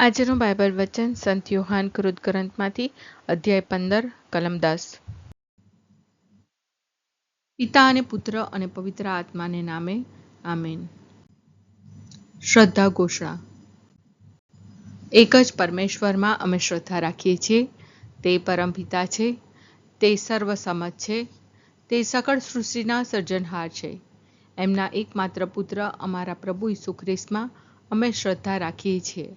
આજનું બાઇબલ વચન સંત યુહાન કૃત ગ્રંથમાંથી અધ્યાય પંદર, કલમ પિતા અને પુત્ર અને પવિત્ર આત્માને નામે, આમેન. શ્રદ્ધા ઘોષણા. એક જ પરમેશ્વરમાં અમે શ્રદ્ધા રાખીએ છીએ. તે પરમ પિતા છે. તે સર્વસમત છે. તે સકળ સૃષ્ટિના સર્જનહાર છે. એમના એકમાત્ર પુત્ર અમારા પ્રભુ ઈસુ ખ્રિસ્તમાં અમે શ્રદ્ધા રાખીએ છીએ.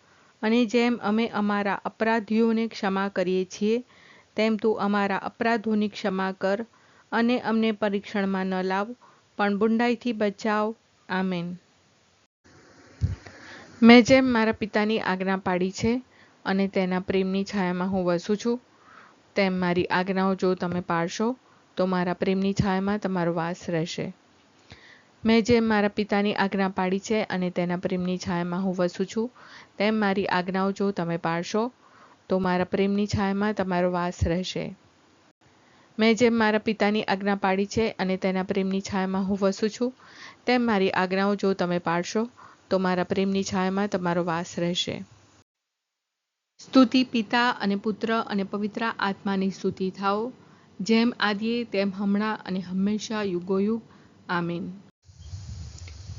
અને જેમ અમે અમારા અપરાધીઓને ક્ષમા કરીએ છીએ, તેમ તું અમારા અપરાધોની ક્ષમા કર અને અમને પરીક્ષણમાં ન લાવ, પણ બુંડાઈથી બચાવ. આમેન. મેં જેમ મારા પિતાની આજ્ઞા પાડી છે અને તેના પ્રેમની છાયામાં હું વસું છું, તેમ મારી આજ્ઞાઓ જો તમે પાળશો તો મારા પ્રેમની છાયામાં તમારો વાસ રહેશે. મેં જે મારા પિતાની આજ્ઞા પાડી છે અને તેના પ્રેમની છાયામાં હું વસું છું, તેમ મારી આજ્ઞાઓ જો તમે પાળશો તો મારા પ્રેમની છાયામાં તમારો વાસ રહેશે. મેં જેમ મારા પિતાની આજ્ઞા પાડી છે અને તેના પ્રેમની છાયામાં હું વસું છું, તેમ મારી આજ્ઞાઓ જો તમે પાળશો તો મારા પ્રેમની છાયામાં તમારો વાસ રહેશે. સ્તુતિ પિતા અને પુત્ર અને પવિત્ર આત્માની સ્તુતિ થાઓ, જેમ આદિએ તેમ હમણાં અને હંમેશા યુગોયુગ. આમીન.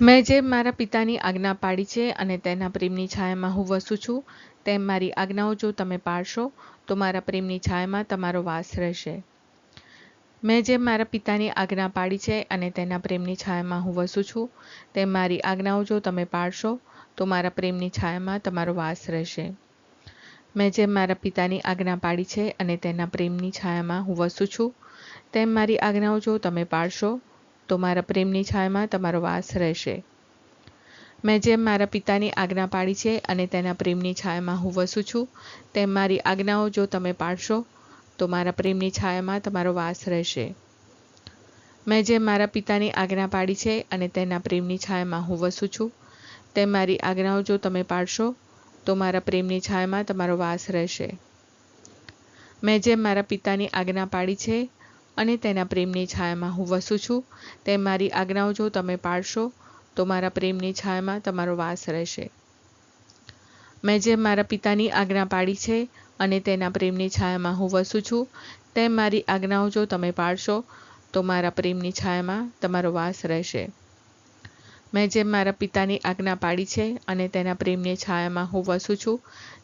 મેં જેમ મારા પિતાની આજ્ઞા પાડી છે અને તેના પ્રેમની છાયામાં હું વસું છું, તેમ મારી આજ્ઞાઓ જો તમે પાળશો તો મારા પ્રેમની છાયામાં તમારો વાસ રહેશે. મેં જેમ મારા પિતાની આજ્ઞા પાડી છે અને તેના પ્રેમની છાયામાં હું વસું છું, તેમ મારી આજ્ઞાઓ જો તમે પાળશો તો મારા પ્રેમની છાયામાં તમારો વાસ રહેશે. મેં જેમ મારા પિતાની આજ્ઞા પાડી છે અને તેના પ્રેમની છાયામાં હું વસું છું, તેમ મારી આજ્ઞાઓ જો તમે પાળશો તો મારા પ્રેમની છાયામાં તમારો વાસ રહેશે. મેં જેમ મારા પિતાની આજ્ઞા પાડી છે અને તેના પ્રેમની છાયામાં હું વસું છું, તેમ મારી આજ્ઞાઓ જો તમે પાડશો, તો મારા પ્રેમની છાયામાં તમારો વાસ રહેશે. મેં જેમ મારા પિતાની આજ્ઞા પાડી છે અને તેના પ્રેમની છાયામાં હું વસું છું, તેમ મારી આજ્ઞાઓ જો તમે પાડશો, તો મારા પ્રેમની છાયામાં તમારો વાસ રહેશે. મેં જેમ મારા પિતાની આજ્ઞા પાડી છે અને તેના પ્રેમની છાયામાં હું વસું છું. તે મારી આજ્ઞાઓ જો તમે પાળશો, તો મારા પ્રેમની છાયામાં તમારો વાસ રહેશે. મેં જેમ મારા પિતાની આજ્ઞા પાડી છે અને તેના પ્રેમની છાયામાં હું વસું છું તેમ મારી આજ્ઞાઓ જો તમે પાળશો, તો મારા પ્રેમની છાયામાં તમારો વાસ રહેશે. મેં જેમ મારા પિતાની આજ્ઞા પાડી છે અને તેના પ્રેમની છાયામાં હું વસું છું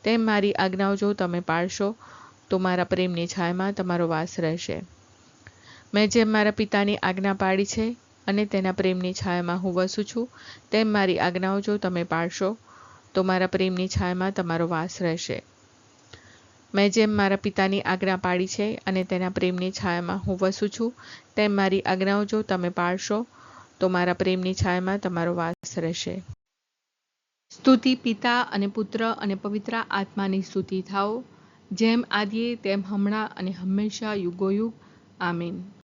તેમ મારી આજ્ઞાઓ જો તમે પાળશો, તો મારા પ્રેમની છાયામાં તમારો વાસ રહેશે. મેં જેમ મારા પિતાની આજ્ઞા પાડી છે અને તેના પ્રેમની છાયામાં હું વસું છું, તેમ મારી આજ્ઞાઓ જો તમે પાળશો, તો મારા પ્રેમની છાયામાં તમારો વાસ રહેશે. મેં જેમ મારા પિતાની આજ્ઞા પાડી છે અને તેના પ્રેમની છાયામાં હું વસું છું, તેમ મારી આજ્ઞાઓ જો તમે પાળશો, તો મારા પ્રેમની છાયામાં તમારો વાસ રહેશે. સ્તુતિ પિતા અને પુત્ર અને પવિત્ર આત્માની સ્તુતિ થાઓ, જેમ આદિએ તેમ હમણાં અને હંમેશા યુગોયુગ. આમીન.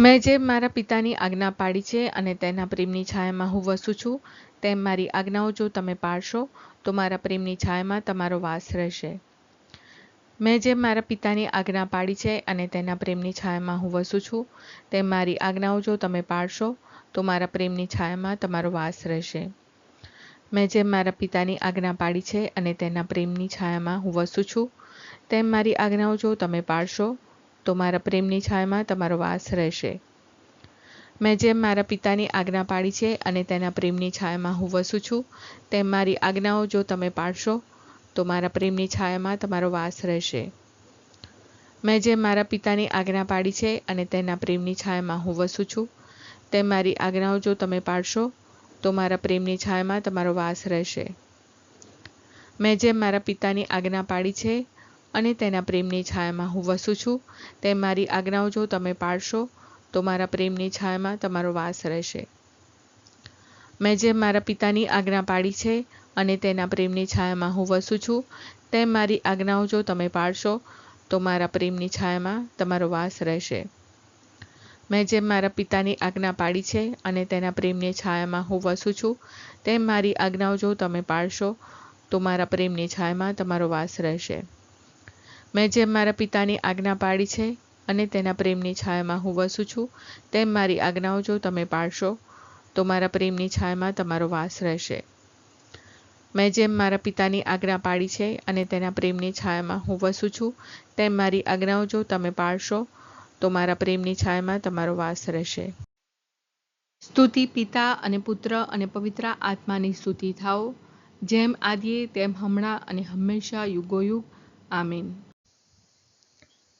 મેં જેમ મારા પિતાની આજ્ઞા પાડી છે અને તેના પ્રેમની છાયામાં હું વસું છું, તેમ મારી આજ્ઞાઓ જો તમે પાળશો તો મારા પ્રેમની છાયામાં તમારો વાસ રહેશે. મેં જેમ મારા પિતાની આજ્ઞા પાડી છે અને તેના પ્રેમની છાયામાં હું વસું છું, તેમ મારી આજ્ઞાઓ જો તમે પાળશો તો મારા પ્રેમની છાયામાં તમારો વાસ રહેશે. મેં જેમ મારા પિતાની આજ્ઞા પાડી છે અને તેના પ્રેમની છાયામાં હું વસું છું, તેમ મારી આજ્ઞાઓ જો તમે પાળશો તો મારા પ્રેમની છાયામાં તમારો વાસ રહેશે. મેં જેમ મારા પિતાની આજ્ઞા પાડી છે અને તેના પ્રેમની છાયામાં હું વસું છું, તેમ મારી આજ્ઞાઓ જો તમે પાડશો, તો મારા પ્રેમની છાયામાં તમારો વાસ રહેશે. મેં જેમ મારા પિતાની આજ્ઞા પાડી છે અને તેના પ્રેમની છાયામાં હું વસું છું, તેમ મારી આજ્ઞાઓ જો તમે પાડશો, તો મારા પ્રેમની છાયામાં તમારો વાસ રહેશે. મેં જેમ મારા પિતાની આજ્ઞા પાડી છે અને તેના પ્રેમની છાયામાં હું વસું છું. તેમ મારી આજ્ઞાઓ જો તમે પાળશો, તો મારા પ્રેમની છાયામાં તમારો વાસ રહેશે. મેં જેમ મારા પિતાની આજ્ઞા પાડી છે અને તેના પ્રેમની છાયામાં હું વસું છું તેમ મારી આજ્ઞાઓ જો તમે પાળશો, તો મારા પ્રેમની છાયામાં તમારો વાસ રહેશે. મેં જેમ મારા પિતાની આજ્ઞા પાડી છે અને તેના પ્રેમની છાયામાં હું વસું છું તેમ મારી આજ્ઞાઓ જો તમે પાળશો, તો મારા પ્રેમની છાયામાં તમારો વાસ રહેશે. મેં જેમ મારા પિતાની આજ્ઞા પાડી છે અને તેના પ્રેમની છાયામાં હું વસું છું, તેમ મારી આજ્ઞાઓ જો તમે પાળશો તો મારા પ્રેમની છાયામાં તમારો વાસ રહેશે. મેં જેમ મારા પિતાની આજ્ઞા પાડી છે અને તેના પ્રેમની છાયામાં હું વસું છું, તેમ મારી આજ્ઞાઓ જો તમે પાળશો તો મારા પ્રેમની છાયામાં તમારો વાસ રહેશે. સ્તુતિ પિતા અને પુત્ર અને પવિત્ર આત્માની સ્તુતિ થાઓ, જેમ આદિએ તેમ હમણાં અને હંમેશા યુગોયુગ. આમીન.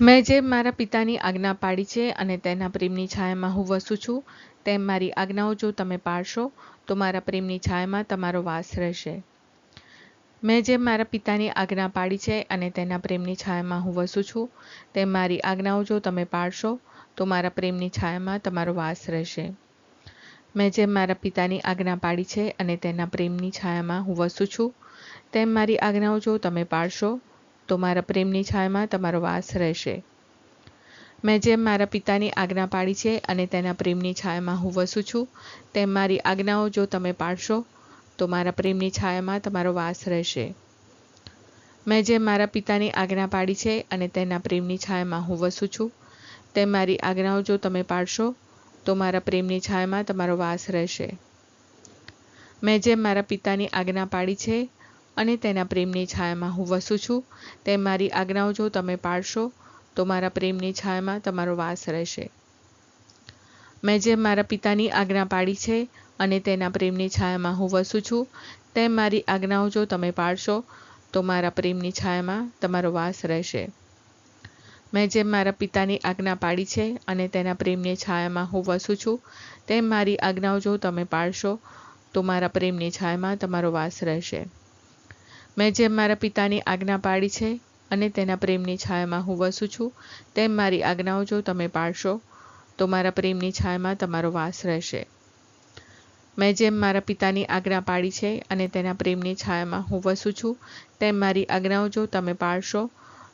મેં જેમ મારા પિતાની આજ્ઞા પાડી છે અને તેના પ્રેમની છાયામાં હું વસું છું, તેમ મારી આજ્ઞાઓ જો તમે પાળશો તો મારા પ્રેમની છાયામાં તમારો વાસ રહેશે. મેં જેમ મારા પિતાની આજ્ઞા પાડી છે અને તેના પ્રેમની છાયામાં હું વસું છું, તેમ મારી આજ્ઞાઓ જો તમે પાળશો તો મારા પ્રેમની છાયામાં તમારો વાસ રહેશે. મેં જેમ મારા પિતાની આજ્ઞા પાડી છે અને તેના પ્રેમની છાયામાં હું વસું છું, તેમ મારી આજ્ઞાઓ જો તમે પાળશો તો મારા પ્રેમની છાયામાં તમારો વાસ રહેશે. મેં જેમ મારા પિતાની આજ્ઞા પાડી છે અને તેના પ્રેમની છાયામાં હું વસું છું, તેમ મારી આજ્ઞાઓ જો તમે પાડશો, તો મારા પ્રેમની છાયામાં તમારો વાસ રહેશે. મેં જેમ મારા પિતાની આજ્ઞા પાડી છે અને તેના પ્રેમની છાયામાં હું વસું છું, તેમ મારી આજ્ઞાઓ જો તમે પાડશો, તો મારા પ્રેમની છાયામાં તમારો વાસ રહેશે. મેં જેમ મારા પિતાની આજ્ઞા પાડી છે અને તેના પ્રેમની છાયામાં હું વસું છું. તેમ મારી આજ્ઞાઓ જો તમે પાળશો, તો મારા પ્રેમની છાયામાં તમારો વાસ રહેશે. મેં જેમ મારા પિતાની આજ્ઞા પાડી છે અને તેના પ્રેમની છાયામાં હું વસું છું તેમ મારી આજ્ઞાઓ જો તમે પાળશો, તો મારા પ્રેમની છાયામાં તમારો વાસ રહેશે. મેં જેમ મારા પિતાની આજ્ઞા પાડી છે અને તેના પ્રેમની છાયામાં હું વસું છું તેમ મારી આજ્ઞાઓ જો તમે પાળશો, તો મારા પ્રેમની છાયામાં તમારો વાસ રહેશે. મેં જેમ મારા પિતાની આજ્ઞા પાડી છે અને તેના પ્રેમની છાયામાં હું વસું છું, તેમ મારી આજ્ઞાઓ જો તમે પાળશો તો મારા પ્રેમની છાયામાં તમારો વાસ રહેશે. મેં જેમ મારા પિતાની આજ્ઞા પાડી છે અને તેના પ્રેમની છાયામાં હું વસું છું, તેમ મારી આજ્ઞાઓ જો તમે પાળશો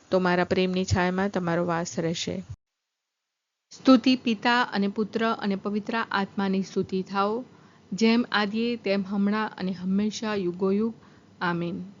તો મારા પ્રેમની છાયામાં તમારો વાસ રહેશે. સ્તુતિ પિતા અને પુત્ર અને પવિત્ર આત્માની સ્તુતિ થાઓ, જેમ આદિએ તેમ હમણાં અને હંમેશા યુગોયુગ. આમીન.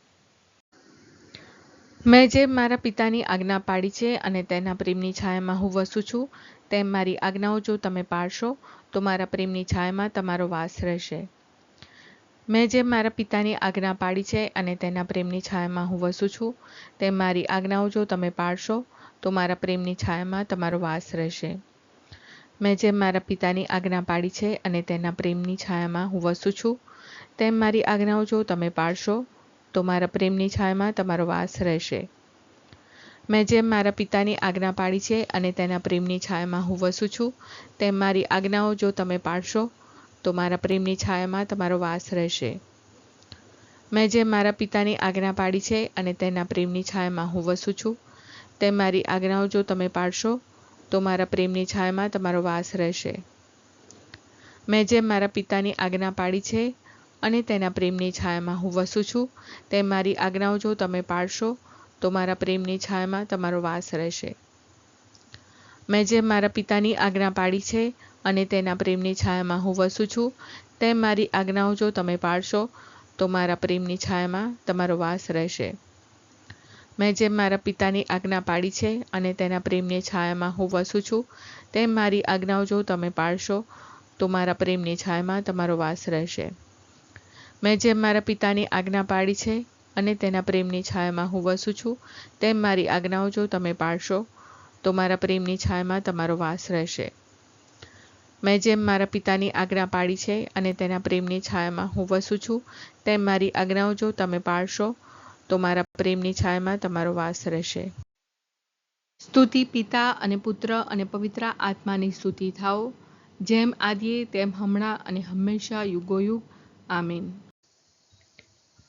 મેં જેમ મારા પિતાની આજ્ઞા પાડી છે અને તેના પ્રેમની છાયામાં હું વસું છું, તેમ મારી આજ્ઞાઓ જો તમે પાળશો તો મારા પ્રેમની છાયામાં તમારો વાસ રહેશે. મેં જેમ મારા પિતાની આજ્ઞા પાડી છે અને તેના પ્રેમની છાયામાં હું વસું છું, તેમ મારી આજ્ઞાઓ જો તમે પાળશો તો મારા પ્રેમની છાયામાં તમારો વાસ રહેશે. મેં જેમ મારા પિતાની આજ્ઞા પાડી છે અને તેના પ્રેમની છાયામાં હું વસું છું, તેમ મારી આજ્ઞાઓ જો તમે પાળશો તો મારા પ્રેમની છાયામાં તમારો વાસ રહેશે. મેં જેમ મારા પિતાની આજ્ઞા પાડી છે અને તેના પ્રેમની છાયામાં હું વસું છું, તેમ મારી આજ્ઞાઓ જો તમે પાડશો, તો મારા પ્રેમની છાયામાં તમારો વાસ રહેશે. મેં જેમ મારા પિતાની આજ્ઞા પાડી છે અને તેના પ્રેમની છાયામાં હું વસું છું, તેમ મારી આજ્ઞાઓ જો તમે પાડશો, તો મારા પ્રેમની છાયામાં તમારો વાસ રહેશે. મેં જેમ મારા પિતાની આજ્ઞા પાડી છે અને તેના પ્રેમની છાયામાં હું વસું છું. તે મારી આજ્ઞાઓ જો તમે પાળશો, તો મારા પ્રેમની છાયામાં તમારો વાસ રહેશે. મેં જેમ મારા પિતાની આજ્ઞા પાડી છે અને તેના પ્રેમની છાયામાં હું વસું છું તેમ મારી આજ્ઞાઓ જો તમે પાળશો, તો મારા પ્રેમની છાયામાં તમારો વાસ રહેશે. મેં જેમ મારા પિતાની આજ્ઞા પાડી છે અને તેના પ્રેમની છાયામાં હું વસું છું તેમ મારી આજ્ઞાઓ જો તમે પાળશો, તો મારા પ્રેમની છાયામાં તમારો વાસ રહેશે. મેં જેમ મારા પિતાની આજ્ઞા પાડી છે અને તેના પ્રેમની છાયામાં હું વસું છું, તેમ મારી આજ્ઞાઓ જો તમે પાળશો તો મારા પ્રેમની છાયામાં તમારો વાસ રહેશે. મેં જેમ મારા પિતાની આજ્ઞા પાડી છે અને તેના પ્રેમની છાયામાં હું વસું છું, તેમ મારી આજ્ઞાઓ જો તમે પાળશો તો મારા પ્રેમની છાયામાં તમારો વાસ રહેશે. સ્તુતિ પિતા અને પુત્ર અને પવિત્ર આત્માની સ્તુતિ થાઓ, જેમ આદિએ તેમ હમણાં અને હંમેશા યુગોયુગ. આમીન.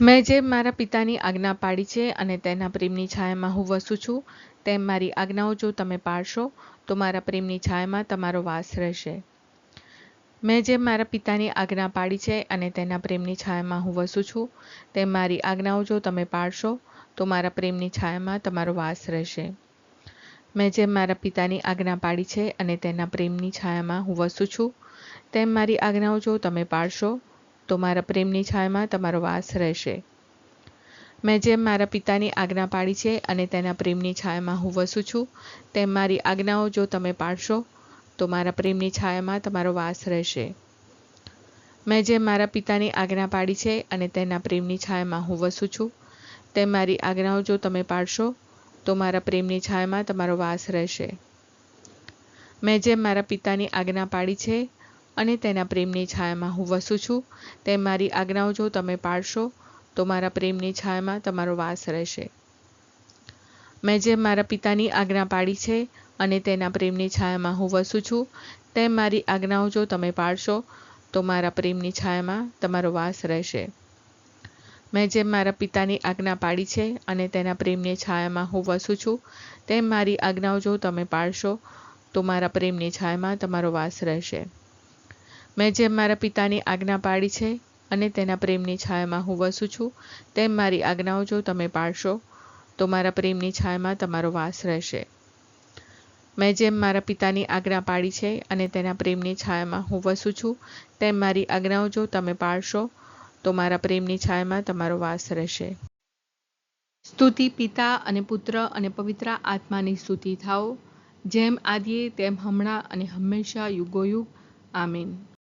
મેં જેમ મારા પિતાની આજ્ઞા પાડી છે અને તેના પ્રેમની છાયામાં હું વસું છું, તેમ મારી આજ્ઞાઓ જો તમે પાળશો તો મારા પ્રેમની છાયામાં તમારો વાસ રહેશે. મેં જેમ મારા પિતાની આજ્ઞા પાડી છે અને તેના પ્રેમની છાયામાં હું વસું છું, તેમ મારી આજ્ઞાઓ જો તમે પાળશો તો મારા પ્રેમની છાયામાં તમારો વાસ રહેશે. મેં જેમ મારા પિતાની આજ્ઞા પાડી છે અને તેના પ્રેમની છાયામાં હું વસું છું, તેમ મારી આજ્ઞાઓ જો તમે પાળશો તો મારા પ્રેમની છાયામાં તમારો વાસ રહેશે. મેં જેમ મારા પિતાની આજ્ઞા પાડી છે અને તેના પ્રેમની છાયામાં હું વસું છું, તેમ મારી આજ્ઞાઓ જો તમે પાડશો, તો મારા પ્રેમની છાયામાં તમારો વાસ રહેશે. મેં જેમ મારા પિતાની આજ્ઞા પાડી છે અને તેના પ્રેમની છાયામાં હું વસું છું, તેમ મારી આજ્ઞાઓ જો તમે પાડશો, તો મારા પ્રેમની છાયામાં તમારો વાસ રહેશે. મેં જેમ મારા પિતાની આજ્ઞા પાડી છે અને તેના પ્રેમની છાયામાં હું વસું છું. તેમ મારી આજ્ઞાઓ જો તમે પાળશો, તો મારા પ્રેમની છાયામાં તમારો વાસ રહેશે. મેં જેમ મારા પિતાની આજ્ઞા પાડી છે અને તેના પ્રેમની છાયામાં હું વસું છું તેમ મારી આજ્ઞાઓ જો તમે પાળશો, તો મારા પ્રેમની છાયામાં તમારો વાસ રહેશે. મેં જેમ મારા પિતાની આજ્ઞા પાડી છે અને તેના પ્રેમની છાયામાં હું વસું છું તેમ મારી આજ્ઞાઓ જો તમે પાળશો, તો મારા પ્રેમની છાયામાં તમારો વાસ રહેશે. મેં જેમ મારા પિતાની આજ્ઞા પાડી છે અને તેના પ્રેમની છાયામાં હું વસું છું, તેમ મારી આજ્ઞાઓ જો તમે પાળશો તો મારા પ્રેમની છાયામાં તમારો વાસ રહેશે. મેં જેમ મારા પિતાની આજ્ઞા પાડી છે અને તેના પ્રેમની છાયામાં હું વસું છું, તેમ મારી આજ્ઞાઓ જો તમે પાળશો તો મારા પ્રેમની છાયામાં તમારો વાસ રહેશે. સ્તુતિ પિતા અને પુત્ર અને પવિત્ર આત્માની સ્તુતિ થાઓ, જેમ આદિએ તેમ હમણાં અને હંમેશા યુગોયુગ. આમીન.